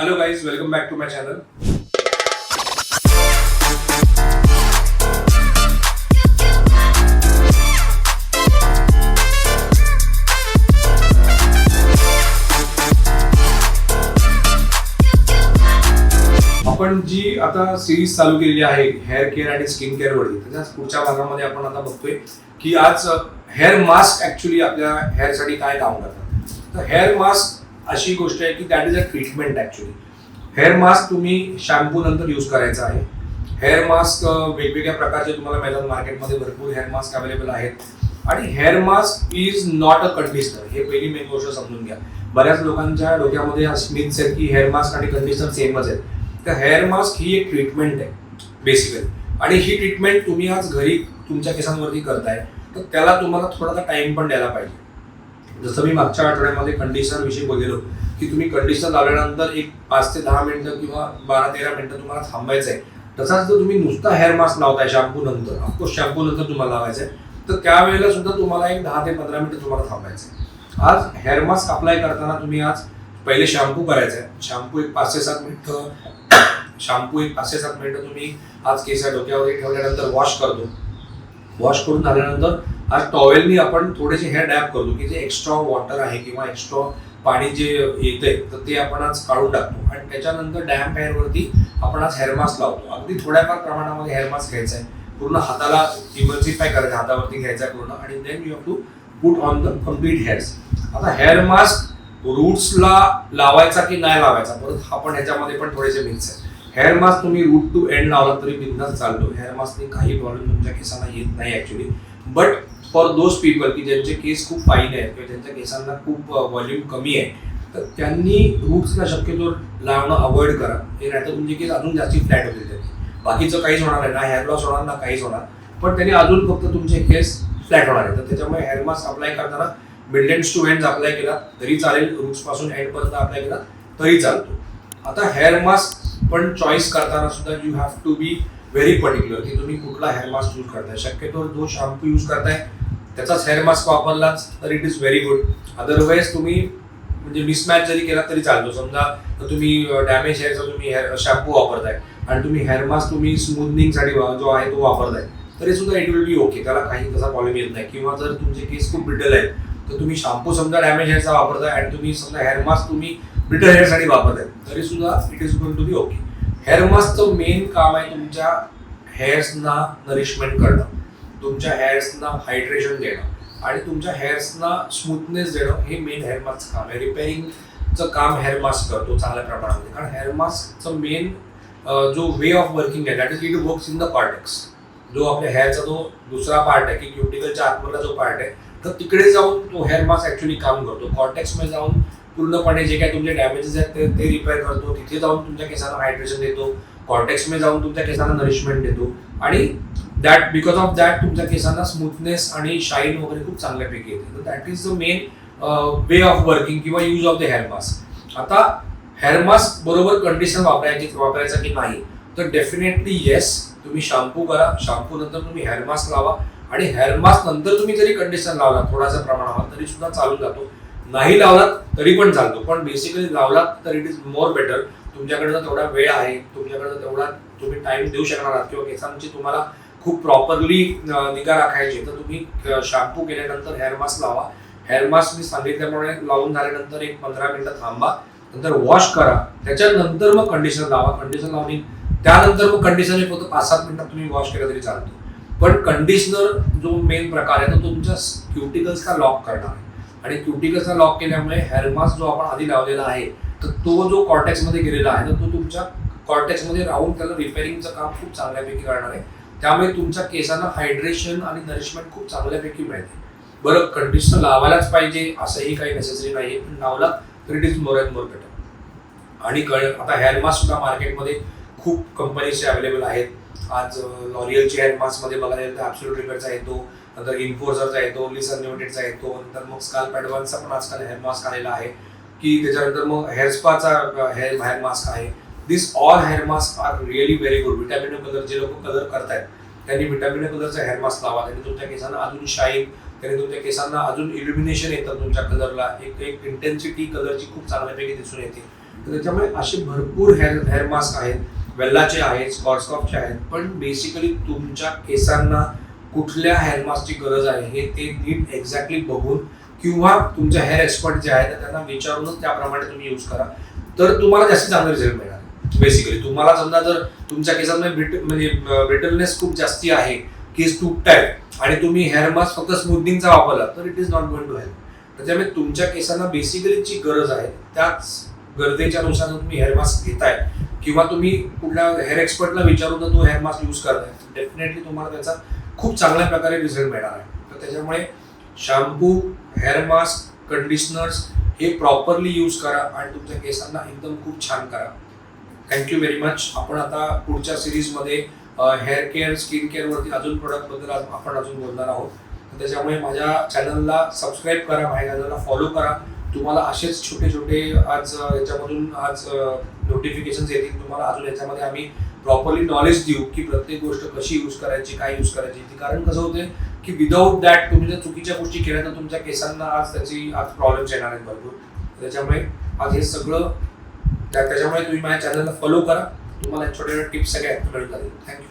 Hello guys welcome back to my channel आपण जी आता सिरीज चालू केलेली आहे हेअर केअर आणि स्किन केअर वरती त्याच्याच पुढच्या भागामध्ये आपण आता बघतोय की आज हेअर मास्क ऍक्च्युली आपल्या हेअरसाठी काय काम करतात. तर हेअर मास्क अशी गोष्ट आहे की that is a treatment actually hair mask तुम्ही शॅम्पू नंतर यूज करायचा आहे. हेअर मास्क वेगवेगळ्या प्रकारचे तुम्हाला मिळतात मार्केटमध्ये भरपूर हेअर मास्क अवेलेबल आहेत. आणि hair mask is not a conditioner हे पहिली मेन गोष्ट समजून घ्या. बऱ्याच लोकांच्या डोक्यामध्ये स्मिथ्स आहेत की हेअर मास्क आणि कंडिशनर सेमच आहेत. तर हेअर मास्क ही एक ट्रीटमेंट आहे बेसिकली आणि ही ट्रीटमेंट तुम्ही आज घरी तुमच्या केसांवरती करताय तर त्याला तुम्हाला थोडासा टाइम पण द्यायला पाहिजे. जसं मी मागच्या आठवड्यामध्ये कंडिशनरविषयी बोललेलो की तुम्ही कंडिशनर लावल्यानंतर एक पाच ते दहा मिनटं किंवा बारा तेरा मिनटं तुम्हाला थांबायचं आहे तसाच जर तुम्ही नुसता हेअर मास्क लावताय शॅम्पू नंतर ऑफकोर्स शॅम्पू नंतर तुम्हाला लावायचं आहे तर त्यावेळेला सुद्धा तुम्हाला एक दहा ते पंधरा मिनिटं तुम्हाला थांबायचं आहे आज हेअर मास्क अप्लाय करताना तुम्ही आज पहिले शॅम्पू करायचं आहे शॅम्पू एक पाच ते सात मिनिटं शॅम्पू एक पाच ते सात मिनिटं तुम्ही आज केसा डोक्यावरती ठेवल्यानंतर वॉश करतो. वॉश करून झाल्यानंतर आज टॉवेलनी आपण थोडेसे हेअर डॅप करतो की जे एक्स्ट्रा वॉटर आहे किंवा एक्स्ट्रा पाणी जे येतंय तर ते आपण आज काढून टाकतो. आणि त्याच्यानंतर डॅम्प हेअरवरती आपण आज हेअर मास्क लावतो. अगदी थोड्याफार प्रमाणामध्ये हेअर मास्क घ्यायचा आहे. पूर्ण हाताला इमर्जिफाय करायचं हातावरती घ्यायचा आहे पूर्ण. आणि then you have to put on the complete hairs आता हेअर मास्क रूट्सला लावायचा की नाही लावायचा? परत हा पण ह्याच्यामध्ये पण थोडेसे मिक्स आहे. हेअर मास्क तुम्ही रूट टू एंड लावला तरी बिंदास चालतो. हेअर मास्कने काही प्रॉब्लेम तुमच्या केसांना येत नाही actually but for those people की ज्यांचे केस खूप फाईन आहेत किंवा ज्यांच्या केसांना खूप व्हॉल्यूम कमी आहे तर त्यांनी रूट्सला शक्यतो लावणं अवॉइड करा. हे नाही तर तुमचे केस अजून जास्ती फ्लॅट होतील त्यांनी बाकीचं काहीच होणार आहे ना हेअर लॉस होणार ना काहीच होणार. पण त्यांनी अजून फक्त तुमचे केस फ्लॅट होणार आहे तर त्याच्यामुळे हेअर मास्क अप्लाय करताना मिडलेंड्स टू एंड अप्लाय केला तरी चालेल. रूट्सपासून एंडपर्यंत अप्लाय केला तरी चालतो. आता हेअर मास्क पण चॉईस करताना सुद्धा you have to be very particular की तुम्ही कुठला हेअर मास्क यूज करताय. शक्यतो जो शॅम्पू यूज करताय त्याचाच हेअर मास्क वापरलाच तर it is very good otherwise तुम्ही म्हणजे मिसमॅच जरी केला तरी चालतो. समजा तुम्ही डॅमेज हेअरचा तुम्ही हेअर शॅम्पू वापरताय आणि तुम्ही हेअर मास्क तुम्ही स्मूथनिंगसाठी जो आहे तो वापरताय तरी सुद्धा इट विल बी ओके त्याला काही तसा प्रॉब्लेम येत नाही. किंवा जर तुमचे केस खूप ब्रिटल आहेत तर तुम्ही शॅम्पू समजा डॅमेज हेअरचा वापरताय आणि तुम्ही समजा हेअर मास्क तुम्ही ब्रिटल हेअरसाठी वापरताय तरी सुद्धा it is going to be okay hair मास्कचं मेन काम आहे तुमच्या हेअर्सना नरिशमेंट करणं. तुमच्या हेअर्सना हायड्रेशन देणं आणि तुमच्या हेअर्सना स्मूथनेस देणं हे मेन हेअर मास्कचं काम आहे. रिपेअरिंगचं काम हेअर मास्क करतो चांगल्या प्रमाणामध्ये. कारण हेअर मास्कचं मेन जो वे ऑफ वर्किंग आहे that is it works in the cortex जो आपल्या हेअरचा जो दुसरा पार्ट आहे की क्युटिकलच्या आतमधला जो पार्ट आहे तर तिकडे जाऊन तो हेअर मास्क ॲक्च्युली काम करतो. कॉर्टेक्समध्ये जाऊन पूर्णपणे जे काही तुमचे डॅमेजेस आहेत ते ते रिपेअर करतो. तिथे जाऊन तुमच्या केसांना हायड्रेशन देतो. कॉर्टेक्समध्ये जाऊन तुमच्या केसांना नरिशमेंट देतो. आणि दॅट बिकॉज ऑफ दॅट तुमच्या केसांना स्मूथनेस आणि शाईन वगैरे खूप चांगल्यापैकी येते. तर that is the main way of working किंवा use of the hair mask आता हेअर मास्क बरोबर कंडिशन वापरायची वापरायचा की नाही? तर डेफिनेटली येस तुम्ही शॅम्पू करा. शॅम्पू नंतर तुम्ही हेअर मास्क लावा. आणि हेअर मास्क नंतर तुम्ही जरी कंडिशन लावला थोडासा प्रमाणावर तरी सुद्धा चालू जातो. नाही लावलात तरी पण चालतो. पण बेसिकली लावलात तर इट इज मोर बेटर तुमच्याकडे जर तेवढा वेळ आहे तुमच्याकडे तेवढा तुम्ही टाइम देऊ शकणार आहात. किंवा केसांची तुम्हाला खूप प्रॉपरली निगा राखायची तर तुम्ही शॅम्पू केल्यानंतर हेअर मास्क लावा. हेअर मास्क मी सांगितल्यामुळे लावून झाल्यानंतर एक पंधरा मिनिटं थांबा. नंतर वॉश करा. त्याच्यानंतर मग कंडिशनर लावा. कंडिशनर लावून त्यानंतर मग कंडिशनर फक्त पाच सात मिनिटात तुम्ही वॉश केलं तरी चालतो. पण कंडिशनर जो मेन प्रकार आहे तो तुमच्या क्युटिकल्सला लॉक करणार आहे. आणि क्युटिकल्सला लॉक केल्यामुळे हॅरमास जो आपण आधी लावलेला आहे तर तो जो कॉर्टेक्समध्ये गेलेला आहे तर तो तुमच्या कॉर्टेक्समध्ये राहून त्याला रिपेअरिंगचं काम खूप चांगल्यापैकी करणार आहे. त्यामुळे तुमच्या केसांना हायड्रेशन आणि नरिशमेंट खूप चांगल्यापैकी मिळते बरं कंडिशनर लावायलाच पाहिजे असंही काही नेसेसरी नाही पण लावला तर it is more and more better आणि कळ आता हेअर मास्क सुद्धा मार्केटमध्ये खूप कंपनीचे अवेलेबल आहेत. आज लॉरियलचे ॲडव्हान्समध्ये बघायला गेलं तर ॲप्सोल्यूट रिपेअरचा येतो नंतर इन्फोर्सरचा येतो लिसन लिमिटेडचा येतो नंतर मग स्काल्प ॲडव्हान्सचा पण आजकाल हेअर मास्क आलेला आहे की त्याच्यानंतर मग हेअर स्पाचा हेअर हेअर मास्क आहे. This all hair mask are really very good vitamin colour जे लोक कलर करतायत त्यांनी विटॅमिन कलरचा हेअर मास्क लावा. त्यांनी तुमच्या केसांना अजून शाईन त्याने तुमच्या केसांना अजून इल्युमिनेशन येतं तुमच्या कलरला एक एक इंटेन्सिटी कलरची खूप चांगल्यापैकी दिसून येते. तर त्याच्यामुळे असे भरपूर हेअर हेअर मास्क आहेत. वेल्लाचे आहेत स्कॉर्सकॉफचे आहेत पण बेसिकली तुमच्या केसांना कुठल्या हेअरमास्कची गरज आहे हे ते नीट एक्झॅक्टली बघून किंवा तुमच्या हेअर एक्सपर्ट जे आहेत त्यांना विचारूनच त्याप्रमाणे तुम्ही यूज करा. तर तुम्हाला जास्त चांगले रिझल्ट मिळणार. बेसिकली तुम्हाला समजा जर तुमच्या केसांमध्ये ब्रिट म्हणजे ब्रिटलनेस खूप जास्ती आहे केस तुटतायत आणि तुम्ही हेअर मास्क फक्त स्मूथनिंगचा वापरला तर it is not going to help त्याच्यामुळे तुमच्या केसांना बेसिकली जी गरज आहे त्याच गरजेच्या नुसार तुम्ही हेअर मास्क घेताय किंवा तुम्ही कुठल्या हेअर एक्सपर्टला विचारून जर तो हेअर मास्क यूज करताय. डेफिनेटली तुम्हाला त्याचा खूप चांगल्या प्रकारे रिझल्ट मिळणार आहे. तर त्याच्यामुळे शॅम्पू हेअर मास्क कंडिशनर्स हे प्रॉपरली यूज करा आणि तुमच्या केसांना एकदम खूप छान करा. थँक्यू व्हेरी मच आपण आता पुढच्या सिरीजमध्ये हेअर केअर स्किन केअरवरती अजून प्रोडक्टबद्दल आज आपण अजून बोलणार आहोत. त्याच्यामुळे माझ्या चॅनलला सबस्क्राईब करा माझ्या चॅनलला फॉलो करा. तुम्हाला असेच छोटे छोटे आज याच्यामधून आज नोटिफिकेशन येतील तुम्हाला अजून याच्यामध्ये आम्ही प्रॉपरली नॉलेज देऊ की प्रत्येक गोष्ट कशी यूज करायची काय यूज करायची ती कारण कसं होते की विदाऊट दॅट तुम्ही जर चुकीच्या गोष्टी केल्या तर तुमच्या केसांना आज त्याची आज प्रॉब्लेम्स येणार आहेत भरपूर. त्याच्यामुळे आज हे सगळं त्या- त्याच्यामुळे तुम्ही माझ्या चॅनलला फॉलो करा. तुम्हाला छोट्या छोट्या टिप्स सगळ्या मिळून जातील थँक्यू